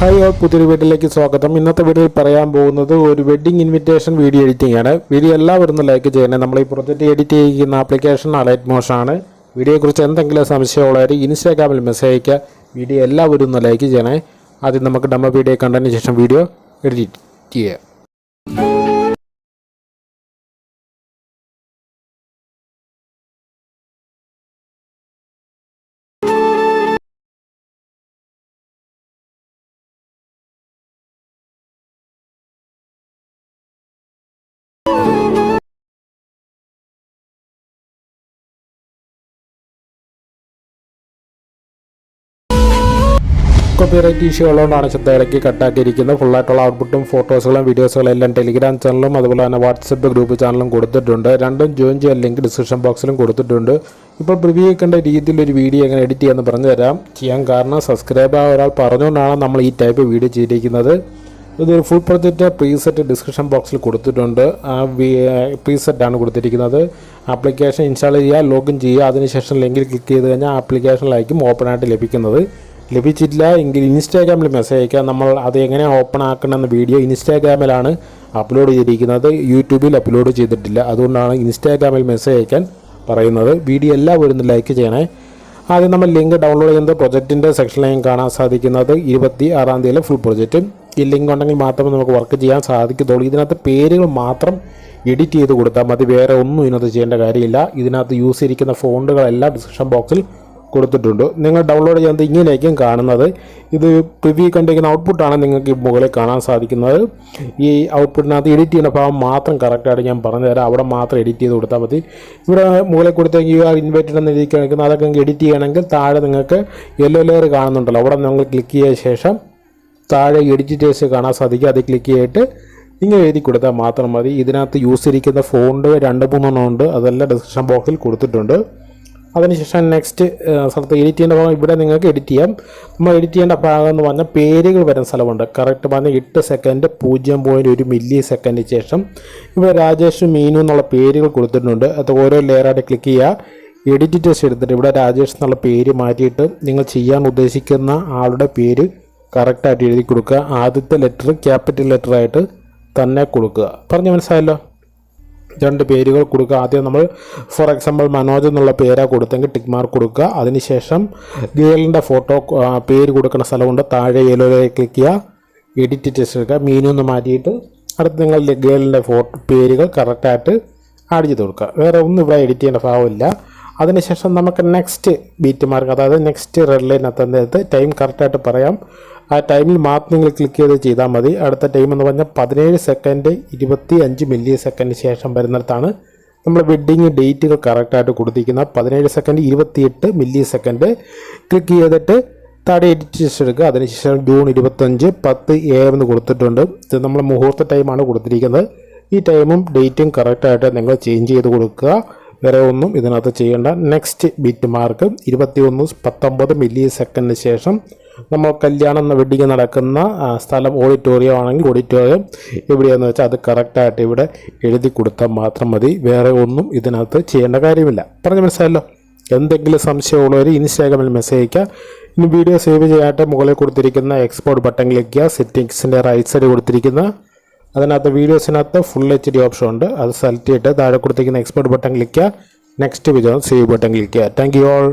Hi all പുതിയൊരു വീട്ടിലേക്ക് സ്വാഗതം. ഇന്നത്തെ വീഡിയോയിൽ പറയാൻ പോകുന്നത് ഒരു വെഡ്ഡിംഗ് ഇൻവിറ്റേഷൻ വീഡിയോ എഡിറ്റിംഗ് ആണ്. വീഡിയോ എല്ലാവരും ഒന്ന് ലൈക്ക് ചെയ്യണേ. നമ്മൾ ഈ പ്രൊജക്റ്റ് എഡിറ്റ് ചെയ്യുന്ന ആപ്ലിക്കേഷൻ അലൈറ്റ് മോഷാണ് വീഡിയോയെക്കുറിച്ച് എന്തെങ്കിലും സംശയമുള്ളവർ ഇൻസ്റ്റാഗ്രാമിൽ മെസ്സേജ് അയക്കുക വീഡിയോ എല്ലാവരും ഒന്ന് ലൈക്ക് ചെയ്യണേ. ആദ്യം നമുക്ക് ഡമ്മ വീഡിയോ കണ്ടതിന് ശേഷം വീഡിയോ എഡിറ്റ് ചെയ്യാം. കോപ്പിറൈറ്റ് ഇഷ്യൂ ഉള്ളതുകൊണ്ടാണ് ശ്രദ്ധ ഇറക്കി കട്ടാക്കിയിരിക്കുന്നത്. ഫുള്ളായിട്ടുള്ള ഔട്ട്പുട്ടും ഫോട്ടോസുകളും വീഡിയോസുകളും എല്ലാം ടെലിഗ്രാം ചാനലും അതുപോലെ തന്നെ വാട്സപ്പ് ഗ്രൂപ്പ് ചാനലും കൊടുത്തിട്ടുണ്ട്. രണ്ടും ജോയിൻ ചെയ്യാൻ ലിങ്ക് ഡിസ്ക്രിപ്ഷൻ ബോക്സിലും കൊടുത്തിട്ടുണ്ട്. ഇപ്പോൾ പ്രിവ്യൂ കണ്ട രീതിയിൽ ഒരു വീഡിയോ എങ്ങനെ എഡിറ്റ് ചെയ്യാമെന്ന് പറഞ്ഞു തരാം ചെയ്യാൻ കാരണം സബ്സ്ക്രൈബ് ഒരാൾ പറഞ്ഞുകൊണ്ടാണ് നമ്മൾ ഈ ടൈപ്പ് വീഡിയോ ചെയ്തിരിക്കുന്നത്. ഇതൊരു ഫുൾ പ്രൊജക്റ്റ് പ്രീസെറ്റ് ഡിസ്ക്രിപ്ഷൻ ബോക്സിൽ കൊടുത്തിട്ടുണ്ട്. ആ പ്രീസെറ്റാണ് കൊടുത്തിരിക്കുന്നത്. ആപ്ലിക്കേഷൻ ഇൻസ്റ്റാൾ ചെയ്യുക ലോഗിൻ ചെയ്യുക അതിനുശേഷം ലിങ്കിൽ ക്ലിക്ക് ചെയ്ത് കഴിഞ്ഞാൽ ആപ്ലിക്കേഷനിലായിരിക്കും ഓപ്പൺ ആയിട്ട് ലഭിക്കുന്നത്. ലഭിച്ചിട്ടില്ല. എങ്കിൽ ഇൻസ്റ്റാഗ്രാമിൽ മെസ്സേജ് അയക്കാം നമ്മൾ അത് എങ്ങനെ ഓപ്പൺ ആക്കണമെന്ന വീഡിയോ ഇൻസ്റ്റാഗ്രാമിലാണ് അപ്ലോഡ് ചെയ്തിരിക്കുന്നത്. യൂട്യൂബിൽ അപ്ലോഡ് ചെയ്തിട്ടില്ല. അതുകൊണ്ടാണ് ഇൻസ്റ്റാഗ്രാമിൽ മെസ്സേജ് അയക്കാൻ പറയുന്നത്. വീഡിയോ എല്ലാവരും ഒന്ന് ലൈക്ക് ചെയ്യണേ. ആദ്യം നമ്മൾ ലിങ്ക് ഡൗൺലോഡ് ചെയ്യുന്നത് പ്രൊജക്റ്റിന്റെ സെക്ഷനിലേക്ക് കാണാൻ സാധിക്കുന്നത്. ഇരുപത്തി ആറാം തീയതിയിലെ ഫുൾ പ്രൊജക്റ്റ് ഈ ലിങ്ക് ഉണ്ടെങ്കിൽ മാത്രമേ നമുക്ക് വർക്ക് ചെയ്യാൻ സാധിക്കത്തുള്ളൂ. ഇതിനകത്ത് പേരുകൾ മാത്രം എഡിറ്റ് ചെയ്ത് കൊടുത്താൽ മതി. വേറെ ഒന്നും ഇതിനകത്ത് ചെയ്യേണ്ട കാര്യമില്ല. ഇതിനകത്ത് യൂസ് ചെയ്തിരിക്കുന്ന ഫോണ്ടുകളെല്ലാം ഡിസ്ക്രിപ്ഷൻ ബോക്സിൽ കൊടുത്തിട്ടുണ്ട്. നിങ്ങൾ ഡൗൺലോഡ് ചെയ്യുന്നത് ഇങ്ങനെയായിരിക്കും കാണുന്നത്. ഇത് പ്രിവ്യൂ കണ്ടിരിക്കുന്ന ഔട്ട്പുട്ടാണ് നിങ്ങൾക്ക് മുകളിൽ കാണാൻ സാധിക്കുന്നത്. ഈ ഔട്ട്പുട്ടിനകത്ത് എഡിറ്റ് ചെയ്യുന്ന ഭാഗം മാത്രം കറക്റ്റായിട്ട് ഞാൻ പറഞ്ഞുതരാം. അവിടെ മാത്രം എഡിറ്റ് ചെയ്ത് കൊടുത്താൽ മതി. ഇവിടെ മുകളിൽ കൊടുത്തെങ്കിൽ യു ആർ ഇൻവൈറ്റഡ് എന്ന് എഴുതി കാണിക്കുന്നത്. അതൊക്കെ എഡിറ്റ് ചെയ്യണമെങ്കിൽ താഴെ നിങ്ങൾക്ക് യെല്ലോ ലെയർ കാണുന്നുണ്ടല്ലോ. അവിടെ നിങ്ങൾ ക്ലിക്ക് ചെയ്ത ശേഷം താഴെ എഡിറ്റേഴ്സ് കാണാൻ സാധിക്കും. അത് ക്ലിക്ക് ചെയ്തിട്ട് ഇങ്ങനെ എഴുതി കൊടുത്താൽ മാത്രം മതി. ഇതിനകത്ത് യൂസ് ചെയ്തിരിക്കുന്ന ഫോണ്ട് രണ്ട് മൂന്നെണ്ണം ഉണ്ട്. അതെല്ലാം ഡിസ്ക്രിപ്ഷൻ ബോക്സിൽ കൊടുത്തിട്ടുണ്ട്. അതിനുശേഷം നെക്സ്റ്റ് സ്ഥലത്ത് എഡിറ്റ് ചെയ്യേണ്ട ഭാഗം ഇവിടെ നിങ്ങൾക്ക് എഡിറ്റ് ചെയ്യാം. നമ്മൾ എഡിറ്റ് ചെയ്യേണ്ട ഭാഗം എന്ന് പറഞ്ഞാൽ പേരുകൾ വരുന്ന സ്ഥലമുണ്ട്. കറക്റ്റ് പറഞ്ഞാൽ എട്ട് സെക്കൻഡ് പൂജ്യം പോയിന്റ് ഒരു മില്ലി സെക്കൻഡിന് ശേഷം ഇവിടെ രാജേഷ് മീനു എന്നുള്ള പേരുകൾ കൊടുത്തിട്ടുണ്ട്. അത് ഓരോ ലെയറായിട്ട് ക്ലിക്ക് ചെയ്യുക. എഡിറ്റ് ടെസ്റ്റ് എടുത്തിട്ട് ഇവിടെ രാജേഷ് എന്നുള്ള പേര് മാറ്റിയിട്ട് നിങ്ങൾ ചെയ്യാൻ ഉദ്ദേശിക്കുന്ന ആളുടെ പേര് കറക്റ്റായിട്ട് എഴുതി കൊടുക്കുക. ആദ്യത്തെ ലെറ്റർ ക്യാപിറ്റൽ ലെറ്ററായിട്ട് തന്നെ കൊടുക്കുക. പറഞ്ഞു മനസ്സിലായല്ലോ? രണ്ട് പേരുകൾ കൊടുക്കുക. ആദ്യം നമ്മൾ ഫോർ എക്സാമ്പിൾ മനോജ് എന്നുള്ള പേരാ കൊടുത്തെങ്കിൽ ടിക്ക് മാർക്ക് കൊടുക്കുക. അതിനുശേഷം ഗേളിന്റെ ഫോട്ടോ പേര് കൊടുക്കുന്ന സ്ഥലമുണ്ട്. താഴെ യെല്ലോയിലേക്ക് ക്ലിക്ക് ചെയ്യുക. എഡിറ്റ് ടെസ്റ്റ് എടുക്കുക. മീനു എന്ന് മാറ്റിയിട്ട് അടുത്ത് നിങ്ങൾ ഗേളിന്റെ ഫോട്ടോ പേരുകൾ കറക്റ്റായിട്ട് ആഡ് ചെയ്ത് കൊടുക്കുക. വേറെ ഒന്നും ഇവിടെ എഡിറ്റ് ചെയ്യേണ്ട ഭാവമില്ല അതിനുശേഷം നമുക്ക് നെക്സ്റ്റ് ബീറ്റ് മാർക്ക് അതായത് നെക്സ്റ്റ് റെഡ് ലൈൻ എത്തുന്നത് ടൈം കറക്റ്റായിട്ട് പറയാം. ആ ടൈമിൽ മാത്രം നിങ്ങൾ ക്ലിക്ക് ചെയ്ത് ചെയ്താൽ മതി. അടുത്ത ടൈം എന്ന് പറഞ്ഞാൽ പതിനേഴ് സെക്കൻഡ് ഇരുപത്തി അഞ്ച് മില്ലി സെക്കൻഡ് ശേഷം വരുന്നിടത്താണ് നമ്മൾ വെഡ്ഡിങ് ഡേറ്റുകൾ കറക്റ്റായിട്ട് കൊടുത്തിരിക്കുന്നത്. പതിനേഴ് സെക്കൻഡ് ഇരുപത്തിയെട്ട് മില്ലി സെക്കൻഡ് ക്ലിക്ക് ചെയ്തിട്ട് താഴെ എഡിറ്റ് എടുക്കുക. അതിനുശേഷം ജൂൺ ഇരുപത്തഞ്ച് പത്ത് എ എന്ന് കൊടുത്തിട്ടുണ്ട്. ഇത് നമ്മൾ മുഹൂർത്ത ടൈമാണ് കൊടുത്തിരിക്കുന്നത്. ഈ ടൈമും ഡേറ്റും കറക്റ്റായിട്ട് നിങ്ങൾ ചേഞ്ച് ചെയ്ത് കൊടുക്കുക. വേറെ ഒന്നും ഇതിനകത്ത് ചെയ്യേണ്ട. നെക്സ്റ്റ് ബീറ്റ് മാർക്ക് ഇരുപത്തി ഒന്ന് പത്തൊമ്പത് മില്ലി സെക്കൻഡിന് ശേഷം നമ്മൾ കല്യാണം വെഡിങ് നടക്കുന്ന സ്ഥലം ഓഡിറ്റോറിയം ആണെങ്കിൽ ഓഡിറ്റോറിയം എവിടെയാണെന്ന് വെച്ചാൽ അത് കറക്റ്റായിട്ട് ഇവിടെ എഴുതി കൊടുത്താൽ മാത്രം മതി. വേറെ ഒന്നും ഇതിനകത്ത് ചെയ്യേണ്ട കാര്യമില്ല. പറഞ്ഞു മനസ്സിലായല്ലോ? എന്തെങ്കിലും സംശയമുള്ളവർ ഇൻസ്റ്റാഗ്രാമിൽ മെസ്സേജ് അയക്കുക ഇനി വീഡിയോ സേവ് ചെയ്യാനായിട്ട് മുകളിൽ കൊടുത്തിരിക്കുന്ന എക്സ്പോർട്ട് ബട്ടൺ ക്ലിക്ക് ചെയ്യുക. സെറ്റിങ്സിന്റെ റൈറ്റ് സൈഡ് കൊടുത്തിരിക്കുന്ന അതിനകത്ത് വീഡിയോസിനകത്ത് ഫുൾ എച്ച് ഡി ഓപ്ഷൻ ഉണ്ട്. അത് സെലക്ട് ചെയ്തിട്ട് താഴെ കൊടുത്തിരിക്കുന്ന എക്സ്പോർട്ട് ബട്ടൺ ക്ലിക്ക് ചെയ്യുക. നെക്സ്റ്റ് വിജയം സേവ് ബട്ടൺ ക്ലിക്ക് ചെയ്യുക. Thank you all